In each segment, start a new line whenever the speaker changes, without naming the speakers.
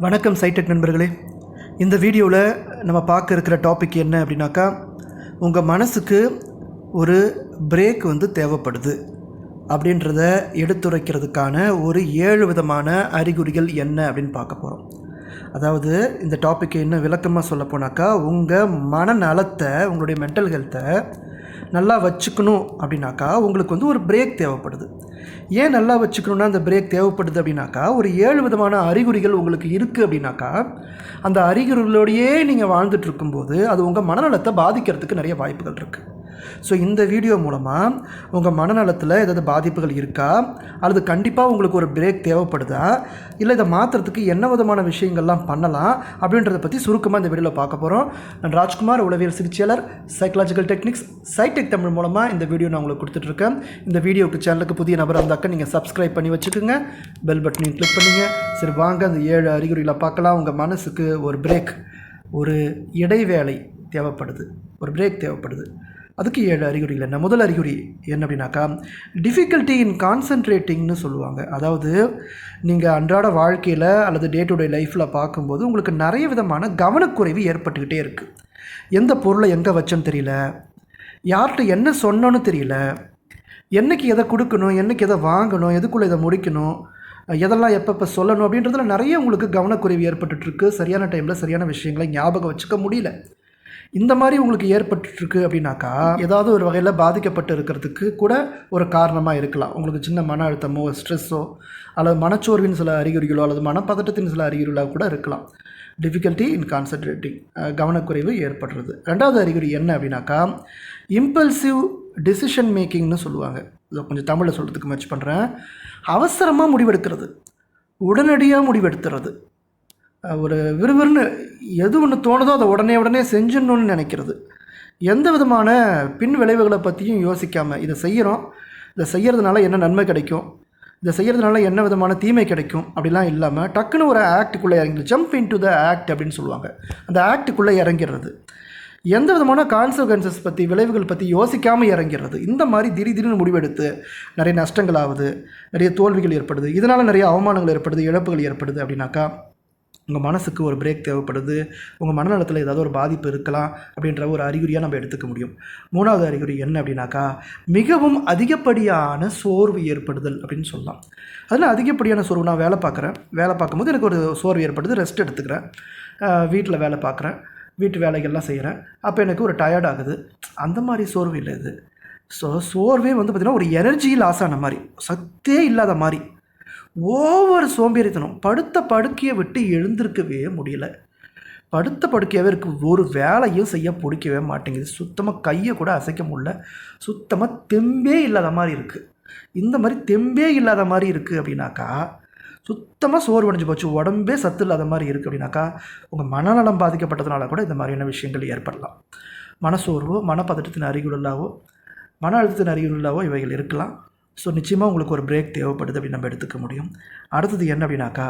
வணக்கம் சைடெக் நண்பர்களே. இந்த வீடியோவில் நம்ம பார்க்க இருக்கிற டாபிக் என்ன அப்படின்னாக்கா உங்கள் மனசுக்கு ஒரு பிரேக் வந்து தேவைப்படுது அப்படின்றத எடுத்துரைக்கிறதுக்கான ஒரு ஏழு விதமான அறிகுறிகள் என்ன அப்படின்னு பார்க்க போகிறோம் அதாவது இந்த டாப்பிக்கை இன்னும் விளக்கமாக சொல்ல போனாக்கா உங்கள் மனநலத்தை உங்களுடைய மென்டல் ஹெல்த்தை நல்லா வச்சுக்கணும் அப்படின்னாக்கா உங்களுக்கு வந்து ஒரு பிரேக் தேவைப்படுது. ஏன் நல்லா வச்சுக்கணுன்னா அந்த பிரேக் தேவைப்படுது அப்படின்னாக்கா ஒரு ஏழு விதமான அறிகுறிகள் உங்களுக்கு இருக்குது அப்படின்னாக்கா அந்த அறிகுறிகளோடையே நீங்கள் வாழ்ந்துட்டு இருக்கும்போது அது உங்கள் மனநலத்தை பாதிக்கிறதுக்கு நிறைய வாய்ப்புகள் இருக்குது ஸோ இந்த வீடியோ மூலமாக உங்கள் மனநலத்தில் ஏதாவது பாதிப்புகள் இருக்கா? அல்லது கண்டிப்பாக உங்களுக்கு ஒரு பிரேக் தேவைப்படுதா? இல்லை இதை மாற்றுறதுக்கு என்ன விதமான விஷயங்கள்லாம் பண்ணலாம்? அப்படின்றத பற்றி சுருக்கமாக இந்த வீடியோவில் பார்க்க போகிறோம் நான் ராஜ்குமார் உளவியல் சிகிச்சையாளர் சைக்கலாஜிக்கல் டெக்னிக்ஸ் சைடெக் தமிழ் மூலமாக இந்த வீடியோ நான் உங்களுக்கு கொடுத்துட்ருக்கேன். இந்த வீடியோக்கு சேனலுக்கு புதிய நபராக இருந்தாக்க நீங்கள் சப்ஸ்கிரைப் பண்ணி வச்சுக்கோங்க. பெல் பட்டனையும் கிளிக் பண்ணுங்க. சரி வாங்க அந்த ஏழு அறிகுறிகளை பார்க்கலாம். உங்கள் மனசுக்கு ஒரு பிரேக் ஒரு இடைவேளை தேவைப்படுது. ஒரு பிரேக் தேவைப்படுது. அதுக்கு ஏழு அறிகுறிகள் என்ன? முதல் அறிகுறி என்ன அப்படின்னாக்கா டிஃபிகல்ட்டி இன் கான்சன்ட்ரேட்டிங்னு சொல்லுவாங்க. அதாவது நீங்கள் அன்றாட வாழ்க்கையில் அல்லது டே டு டே லைஃப்பில் பார்க்கும்போது உங்களுக்கு நிறைய விதமான கவனக்குறைவு ஏற்பட்டுக்கிட்டே இருக்குது எந்த பொருளை எங்கே வச்சோன்னு தெரியல. யார்கிட்ட என்ன சொன்னோன்னு தெரியல. என்னைக்கு எதை கொடுக்கணும் என்னைக்கு எதை வாங்கணும் எதுக்குள்ளே இதை முடிக்கணும் எதெல்லாம் எப்பப்போ சொல்லணும் அப்படின்றதுல நிறைய உங்களுக்கு கவனக்குறைவு ஏற்பட்டுட்ருக்கு சரியான டைமில் சரியான விஷயங்களை ஞாபகம் வச்சுக்க முடியல. இந்த மாதிரி உங்களுக்கு ஏற்பட்டுருக்கு அப்படின்னாக்கா ஏதாவது ஒரு வகையில் பாதிக்கப்பட்டு இருக்கிறதுக்கு கூட ஒரு காரணமாக இருக்கலாம். உங்களுக்கு சின்ன மன அழுத்தமோ ஸ்ட்ரெஸ்ஸோ அல்லது மனச்சோர்வின் சில அறிகுறிகளோ அல்லது மனப்பதட்டத்தின் சில அறிகுறிகளோ கூட இருக்கலாம். டிஃபிகல்ட்டி இன் கான்சன்ட்ரேட்டிங் கவனக்குறைவு ஏற்படுறது. ரெண்டாவது அறிகுறி என்ன அப்படின்னாக்கா இம்பல்சிவ் டெசிஷன் மேக்கிங்னு சொல்லுவாங்க. இதை கொஞ்சம் தமிழில் சொல்கிறதுக்கு முயற்சி பண்ணுறேன் அவசரமாக முடிவெடுக்கிறது. உடனடியாக முடிவெடுத்துறது. ஒரு விறுவிறுன்னு எது ஒன்று தோணுதோ அதை உடனே உடனே செஞ்சிடணும்னு நினைக்கிறது. எந்த விதமான பின் விளைவுகளை பற்றியும் யோசிக்காமல் இதை செய்கிறோம் இதை செய்கிறதுனால என்ன நன்மை கிடைக்கும்? இதை செய்கிறதுனால என்ன விதமான தீமை கிடைக்கும்? அப்படிலாம் இல்லாமல் டக்குன்னு ஒரு ஆக்டுக்குள்ளே இறங்கி jump into the act அப்படின்னு சொல்லுவாங்க. அந்த ஆக்டுக்குள்ளே இறங்கிறது எந்த விதமான கான்சிக்வன்சஸ் பற்றி விளைவுகள் பற்றி யோசிக்காமல் இறங்கிறது இந்த மாதிரி திடீர் திடீர்னு முடிவெடுத்து நிறைய நஷ்டங்கள் ஆகுது. நிறைய தோல்விகள் ஏற்படுது. இதனால் நிறைய அவமானங்கள் ஏற்படுது இழப்புகள் ஏற்படுது அப்படின்னாக்கா உங்கள் மனசுக்கு ஒரு பிரேக் தேவைப்படுது உங்கள் மனநலத்தில் ஏதாவது ஒரு பாதிப்பு இருக்கலாம் அப்படின்ற ஒரு அறிகுறியாக நம்ம எடுத்துக்க முடியும். மூணாவது அறிகுறி என்ன அப்படின்னாக்கா மிகவும் அதிகப்படியான சோர்வு ஏற்படுதல் அப்படின்னு சொல்லலாம். அதில் அதிகப்படியான சோர்வு நான் வேலை பார்க்குறேன். வேலை பார்க்கும்போது எனக்கு ஒரு சோர்வு ஏற்படுது ரெஸ்ட் எடுத்துக்கிறேன். வீட்டில் வேலை பார்க்குறேன். வீட்டு வேலைகள்லாம் செய்கிறேன் அப்போ எனக்கு ஒரு டயர்ட் ஆகுது. அந்த மாதிரி சோர்வு இல்லை இது. ஸோ சோர்வே வந்து பார்த்திங்கன்னா ஒரு எனர்ஜி லாஸ் ஆன மாதிரி சத்தே இல்லாத மாதிரி. ஓவர் சோம்பேறித்தனம். படுத்த படுக்கையை விட்டு எழுந்திருக்கவே முடியல. படுத்த படுக்கையாகவே இருக்குது ஒரு வேலையும் செய்ய பிடிக்கவே மாட்டேங்குது. சுத்தமாக கையை கூட அசைக்க முடியல. சுத்தமாக தெம்பே இல்லாத மாதிரி இருக்குது இந்த மாதிரி தெம்பே இல்லாத மாதிரி இருக்குது அப்படின்னாக்கா சுத்தமாக சோர்வடைஞ்சு போச்சு. உடம்பே சத்து இல்லாத மாதிரி இருக்குது அப்படின்னாக்கா உங்கள் மனநலம் பாதிக்கப்பட்டதுனால கூட இந்த மாதிரியான விஷயங்கள் ஏற்படலாம். மனசோர்வோ மனப்பதட்டத்தின் அறிகுறிகளாவோ மன அழுத்தத்தின் அறிகுறிகளாவோ இவைகள் இருக்கலாம். ஸோ நிச்சயமாக உங்களுக்கு ஒரு பிரேக் தேவைப்படுது அப்படின்னு நம்ம எடுத்துக்க முடியும். அடுத்தது என்ன அப்படின்னாக்கா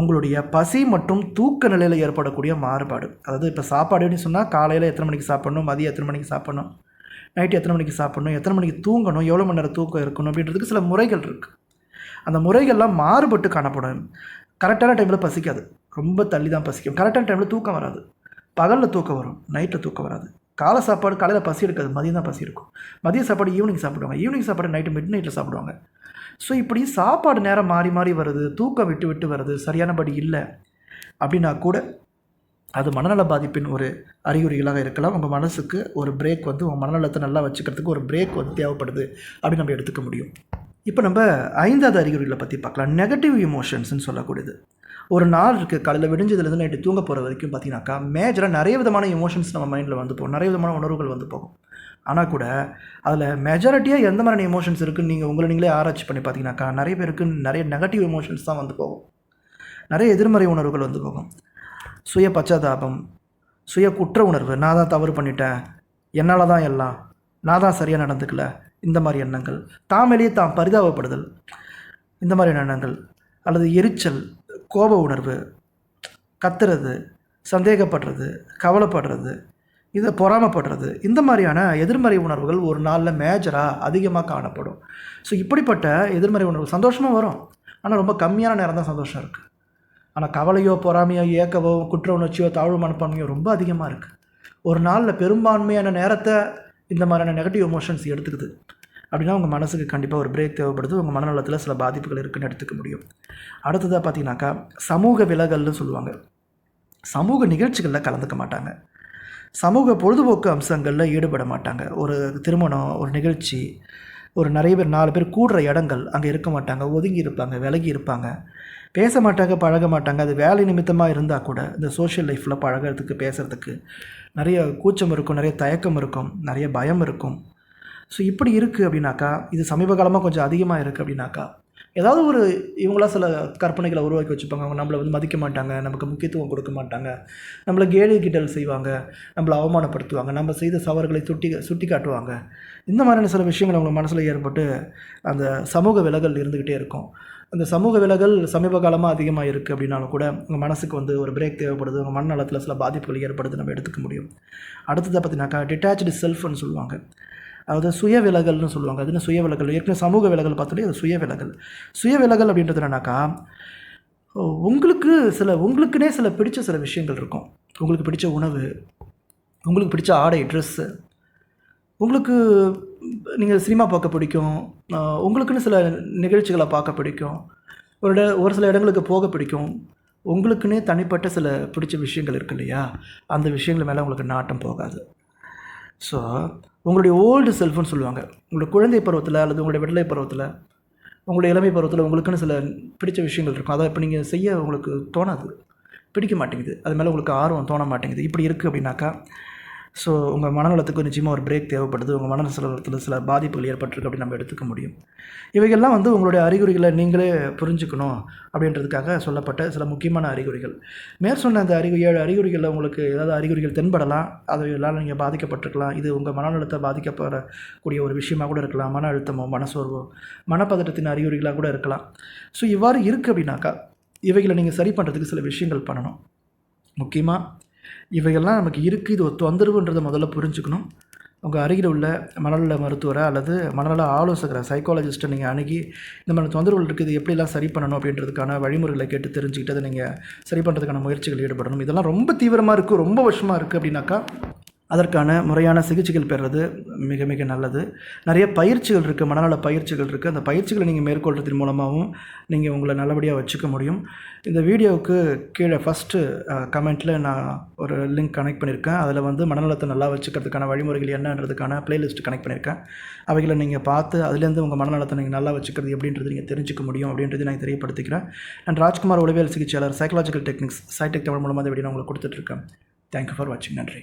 உங்களுடைய பசி மற்றும் தூக்க நிலையில் ஏற்படக்கூடிய மாறுபாடு. அதாவது இப்போ சாப்பாடுன்னு சொன்னால் காலையில் எத்தனை மணிக்கு சாப்பிட்ணும் மதியம் எத்தனை மணிக்கு சாப்பிட்ணும் நைட்டு எத்தனை மணிக்கு சாப்பிட்ணும் எத்தனை மணிக்கு தூங்கணும் எவ்வளோ மணி நேரம் தூக்கம் இருக்கணும் அப்படின்றதுக்கு சில முறைகள் இருக்குது அந்த முறைகள்லாம் மாறுபட்டு காணப்படும். கரெக்டான டைமில் பசிக்காது. ரொம்ப தள்ளி தான் பசிக்கும். கரெக்டான டைமில் தூக்கம் வராது. பகலில் தூக்கம் வரும் நைட்டில் தூக்கம் வராது. காலை சாப்பாடு காலையில் பசி எடுக்காது மதியம் தான் பசி இருக்கும் மதிய சாப்பாடு ஈவினிங் சாப்பிடுவாங்க. ஈவினிங் சாப்பாடு நைட்டு மிட் நைட்டில் சாப்பிடுவாங்க. ஸோ இப்படி சாப்பாடு நேரம் மாறி மாறி வருது தூக்கம் விட்டு விட்டு வருது சரியானபடி இல்லை அப்படின்னா கூட அது மனநல பாதிப்பின் ஒரு அறிகுறிகளாக இருக்கலாம். உங்கள் மனசுக்கு ஒரு பிரேக் வந்து உங்கள் மனநலத்தை நல்லா வச்சுக்கிறதுக்கு ஒரு பிரேக் வந்து தேவைப்படுது அப்படின்னு நம்ம எடுத்துக்க முடியும். இப்போ நம்ம ஐந்தாவது அறிகுறிகளை பற்றி பார்க்கலாம். நெகட்டிவ் இமோஷன்ஸ்னு சொல்லக்கூடியது. ஒரு நாள் இருக்குது காலையில் விடிஞ்சதுலேருந்து நைட்டு தூங்க போகிற வரைக்கும் பார்த்தீங்கன்னாக்கா மேஜராக நிறைய விதமான எமோஷன்ஸ் நம்ம மைண்டில் வந்து போகும். நிறைய விதமான உணர்வுகள் வந்து போகும். ஆனால் கூட அதில் மெஜாரிட்டியாக எந்த மாதிரியான எமோஷன்ஸ் இருக்குன்னு நீங்கள் உங்களை நீங்களே ஆராய்ச்சி பண்ணி பார்த்தீங்கன்னாக்கா நிறைய பேருக்கு நிறைய நெகட்டிவ் எமோஷன்ஸ் தான் வந்து போகும். நிறைய எதிர்மறை உணர்வுகள் வந்து போகும். சுய பச்சாதாபம் சுய குற்ற உணர்வு நான் தான் தவறு பண்ணிட்டேன் என்னால் தான் எல்லாம் நான் தான் சரியாக நடந்துக்கல இந்த மாதிரி எண்ணங்கள். தாமேலேயே தான் பரிதாபப்படுதல் இந்த மாதிரியான எண்ணங்கள். அல்லது எரிச்சல் கோப உணர்வு கத்துறது சந்தேகப்படுறது கவலைப்படுறது இதை பொறாமப்படுறது இந்த மாதிரியான எதிர்மறை உணர்வுகள் ஒரு நாளில் மேஜராக அதிகமாக காணப்படும். ஸோ இப்படிப்பட்ட எதிர்மறை உணர்வு சந்தோஷமாக வரும். ஆனால் ரொம்ப கம்மியான நேரம் தான் சந்தோஷம் இருக்குது ஆனால் கவலையோ பொறாமையோ ஏக்கவோ குற்ற உணர்ச்சியோ தாழ்வு மனப்பான்மையோ ரொம்ப அதிகமாக இருக்குது ஒரு நாளில் பெரும்பான்மையான நேரத்தை இந்த மாதிரியான நெகட்டிவ் எமோஷன்ஸ் எடுத்துக்குது. அப்படின்னா உங்கள் மனசுக்கு கண்டிப்பாக ஒரு பிரேக் தேவைப்படுது. உங்கள் மனநலத்தில் சில பாதிப்புகள் இருக்குன்னு எடுத்துக்க முடியும். அடுத்ததாக பார்த்தீங்கன்னாக்கா சமூக விலகல்னு சொல்லுவாங்க. சமூக நிகழ்ச்சிகளில் கலந்துக்க மாட்டாங்க. சமூக பொழுதுபோக்கு அம்சங்களில் ஈடுபட மாட்டாங்க. ஒரு திருமணம் ஒரு நிகழ்ச்சி ஒரு நிறைய பேர் நாலு பேர் கூடுற இடங்கள் அங்கே இருக்க மாட்டாங்க. ஒதுங்கி இருப்பாங்க விலகி இருப்பாங்க. பேச மாட்டாங்க பழக மாட்டாங்க. அது வேலை நிமித்தமாக இருந்தால் கூட இந்த சோஷியல் லைஃப்பில் பழகிறதுக்கு பேசுகிறதுக்கு நிறைய கூச்சம் இருக்கும் நிறைய தயக்கம் இருக்கும் நிறைய பயம் இருக்கும். ஸோ இப்படி இருக்குது அப்படின்னாக்கா இது சமீப காலமாக கொஞ்சம் அதிகமாக இருக்குது அப்படின்னாக்கா ஏதாவது ஒரு இவங்களாம் சில கற்பனைகளை உருவாக்கி வச்சுப்பாங்க. அவங்க நம்மளை வந்து மதிக்க மாட்டாங்க நமக்கு முக்கியத்துவம் கொடுக்க மாட்டாங்க. நம்மளை கேலி கிட்டல் செய்வாங்க நம்மளை அவமானப்படுத்துவாங்க நம்ம செய்த சவர்களை சுட்டி சுட்டி காட்டுவாங்க இந்த மாதிரியான சில விஷயங்கள் அவங்க மனசில் ஏற்பட்டு அந்த சமூக விலகல் இருந்துக்கிட்டே இருக்கும். அந்த சமூக விலகல் சமீப காலமாக அதிகமாக இருக்குது அப்படின்னாலும் கூட உங்கள் மனசுக்கு வந்து ஒரு பிரேக் தேவைப்படுது உங்கள் மனநலத்தில் சில பாதிப்புகள் ஏற்படுது நம்ம எடுத்துக்க முடியும். அடுத்ததாக பார்த்தீங்கன்னாக்கா டிட்டாச்சு செல்ஃப்னு சொல்லுவாங்க. அதாவது சுய விலகல்னு சொல்லுவாங்க. அது சுய விலகல்? ஏற்கனவே சமூக விலகல் பார்த்தாலே அது சுய விலகல். சுய விலகல் அப்படின்றது என்னன்னாக்கா உங்களுக்கு சில உங்களுக்குனே சில பிடிச்ச சில விஷயங்கள் இருக்கும். உங்களுக்கு பிடிச்ச உணவு உங்களுக்கு பிடிச்ச ஆடை ட்ரெஸ்ஸு உங்களுக்கு நீங்கள் சினிமா பார்க்க பிடிக்கும். உங்களுக்குன்னு சில நிகழ்ச்சிகளை பார்க்க பிடிக்கும். ஒரு இட ஒரு சில இடங்களுக்கு போக பிடிக்கும். உங்களுக்குன்னே தனிப்பட்ட சில பிடிச்ச விஷயங்கள் இருக்கு இல்லையா? அந்த விஷயங்கள் மேலே உங்களுக்கு நாட்டம் போகாது. ஸோ உங்களுடைய ஓல்டு செல்ஃப்னு சொல்லுவாங்க. உங்களுடைய குழந்தை பருவத்தில் அல்லது உங்களுடைய விடலை பருவத்தில் உங்களுடைய இளமை பருவத்தில் உங்களுக்குன்னு சில பிடிச்ச விஷயங்கள் இருக்கும். அதை இப்போ நீங்கள் செய்ய உங்களுக்கு தோணாது. பிடிக்க மாட்டேங்குது. அது மேலே உங்களுக்கு ஆர்வம் தோண மாட்டேங்குது. இப்படி இருக்குது அப்படின்னாக்கா ஸோ உங்கள் மனநலத்துக்கு நிச்சயமாக ஒரு பிரேக் தேவைப்படுது. உங்கள் மனநலத்தில் சில பாதிப்புகள் ஏற்பட்டிருக்கு அப்படின்னு நம்ம எடுத்துக்க முடியும். இவைகள்லாம் வந்து உங்களுடைய அறிகுறிகளை நீங்களே புரிஞ்சுக்கணும் அப்படின்றதுக்காக சொல்லப்பட்ட சில முக்கியமான அறிகுறிகள். மேற் சொன்ன அந்த அறிகு ஏழு அறிகுறிகளில் உங்களுக்கு ஏதாவது அறிகுறிகள் தென்படலாம். அதையெல்லாம் நீங்கள் பாதிக்கப்பட்டிருக்கலாம். இது உங்கள் மனநலத்தை பாதிக்கப்படக்கூடிய ஒரு விஷயமாக கூட இருக்கலாம். மன அழுத்தமோ மனசோர்வோ மனப்பதட்டத்தின் அறிகுறிகளாக கூட இருக்கலாம். ஸோ இவ்வாறு இருக்குது அப்படின்னாக்கா இவைகளை நீங்கள் சரி பண்ணுறதுக்கு சில விஷயங்கள் பண்ணணும். முக்கியமாக இவைகள்லாம் நமக்கு இருக்குது இது ஒரு தொந்தரவுன்றதை முதல்ல புரிஞ்சுக்கணும். உங்கள் அருகில் உள்ள மனநல மருத்துவரை அல்லது மனநல ஆலோசகரை சைக்காலஜிஸ்ட்டை நீங்கள் அணுகி இந்த மாதிரி தொந்தரவுகள் இருக்குது இது எப்படிலாம் சரி பண்ணணும் அப்படின்றதுக்கான வழிமுறைகளை கேட்டு தெரிஞ்சுக்கிட்டு அதை நீங்கள் சரி பண்ணுறதுக்கான முயற்சிகள் ஈடுபடணும். இதெல்லாம் ரொம்ப தீவிரமாக இருக்குது ரொம்ப வருஷமாக இருக்குது அப்படின்னாக்கா அதற்கான முறையான சிகிச்சைகள் பெறுறது மிக மிக நல்லது. நிறைய பயிற்சிகள் இருக்குது மனநல பயிற்சிகள் இருக்குது அந்த பயிற்சிகளை நீங்கள் மேற்கொள்றதன் மூலமாகவும் நீங்கள் உங்களை நல்லபடியாக வச்சுக்க முடியும். இந்த வீடியோவுக்கு கீழே ஃபஸ்ட்டு கமெண்ட்டில் நான் ஒரு லிங்க் கனெக்ட் பண்ணியிருக்கேன். அதில் வந்து மனநலத்தை நல்லா வச்சுக்கிறதுக்கான வழிமுறைகள் என்னன்றதுக்கான ப்ளேலிஸ்ட் கனெக்ட் பண்ணியிருக்கேன். அவைகளை நீங்கள் பார்த்து அதுலேருந்து உங்கள் மனநலத்தை நீங்கள் நல்லா வச்சுக்கிறது எப்படின்றது நீங்கள் தெரிஞ்சுக்க முடியும் அப்படின்றது நான் தெரியப்படுத்திக்கிறேன். நான் ராஜ்குமார் உளவியல் சிகிச்சையாளர் சைக்காலஜிக்கல் டெக்னிக்ஸ் சைடெக் தமிழ் மூலமாக இந்த வீடியோ நான் உங்களுக்கு கொடுத்துட்ருக்கேன் தேங்க்யூ ஃபார் வாட்சிங் நன்றி.